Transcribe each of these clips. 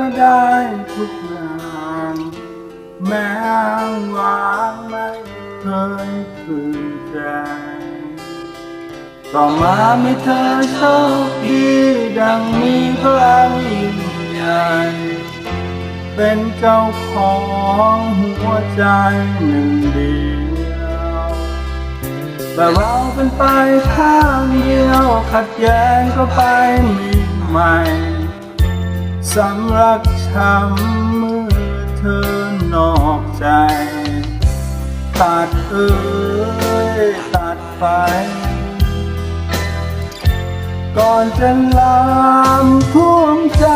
ฟังอไรก็ได้ทุกอย่างแม้ว้างไม่เคยฝืนใจต่อมาไม่เธอโชคดีดังมีพลังยิ่งใหญ่เป็นเจ้าของหัวใจหนึ่งเดียวแต่เราเป็นไปข้างเดียวขัดแย้งก็ไปมีใหม่ สำรักช้ำเมื่อเธอนอกใจ ตัดเอ้ยตัดไป ก่อนจะลามท่วมใจ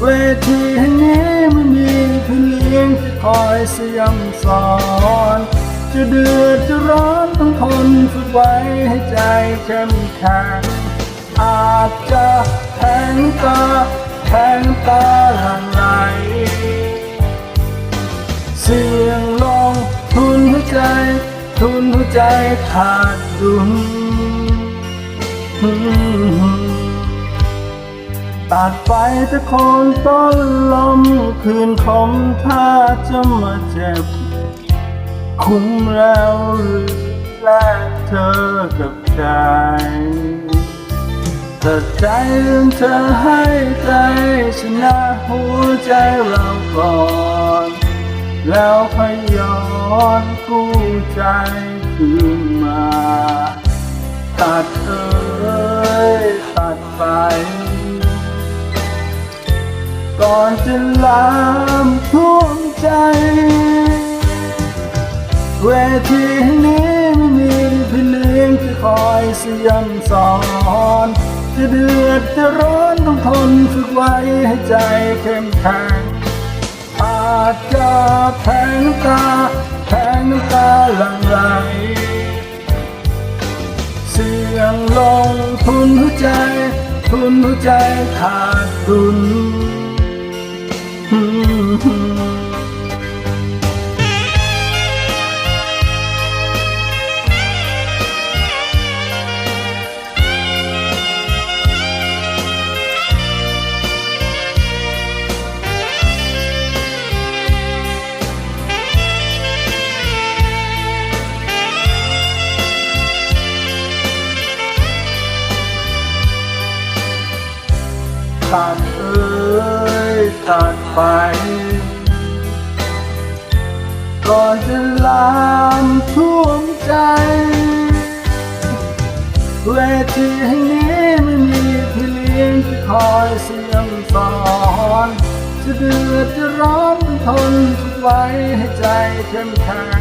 เวทีแห่งนี้ไม่มีพี่เลี้ยงคอยเสียมสอนจะเดือดจะร้อนต้องทนฝึกไว้ให้ใจเข้มแข็ง อาจจะแทงตาแทงตาหลั่งไหลเสียงลงทุนหัวใจ ทุนหัวใจขาดดุลตัดไปต่โคนต้นลมคืนคมถ้าจะมาเจ็บ คุ้มแล้วหรือแลกเธอกับใจ แต่ใจลืมเธอให้ใจชนะหัวใจเราก่อน แล้วพยย้อนกู้ใจคืนมา ตัดเอ้ยตัดไป ก่อนจะลามท่วมใจ เวทีนี้ไม่มีพี่เลี้ยงที่คอยเสียมสอน จะเดือดจะร้อนต้องทนฝึกไว้ให้ใจเข้มแข็งอาจจะแทงน้ำตาแทงน้ำตาหลั่งไหลเสียงลงทุนหัวใจ ทุนหัวใจขาดทุน ตัดเอ้ยตัดไป ก่อนจะลามท่วมใจ เวทีแห่งนี้ไม่มีพี่เลี้ยงที่คอยเสียมสอนจะเดือดจะร้อนทนทุกไว้ให้ใจเข้มแข็ง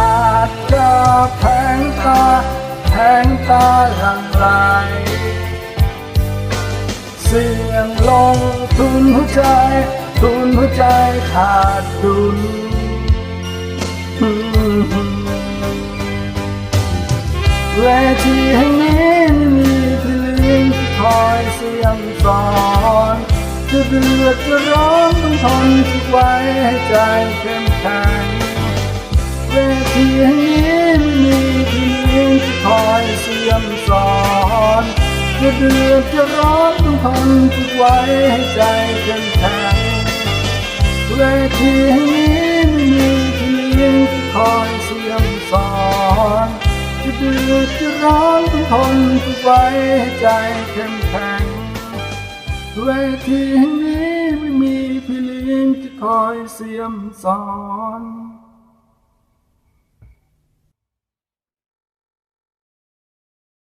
อาจจะแทงตาแทงตาหลังไหล เสียงลงทุนหัวใจ ทุนหัวใจขาดดุลเวทีแห่งนี้มีพี่เลี้ยงที่คอยเสียมสอนจะเดือดจะร้อนต้องทนทุกไว้ให้ใจเข้มแข็งเวทีแห่งนี้มีพี่เลี้ยงที่คอยเสียมสอน จะเดือดจะร้อนต้องทนทุกไว้ให้ใจเข้มแข็งเวทีแห่งนี้ไม่มีเลี้ยงคอยเสียมสอนจะเดือดจะร้อนต้องทนทุกไว้ให้ใจเข้มแข็งเวทีแห่งนี้ไม่มีพี่เลี้ยงที่คอยเสียมสอน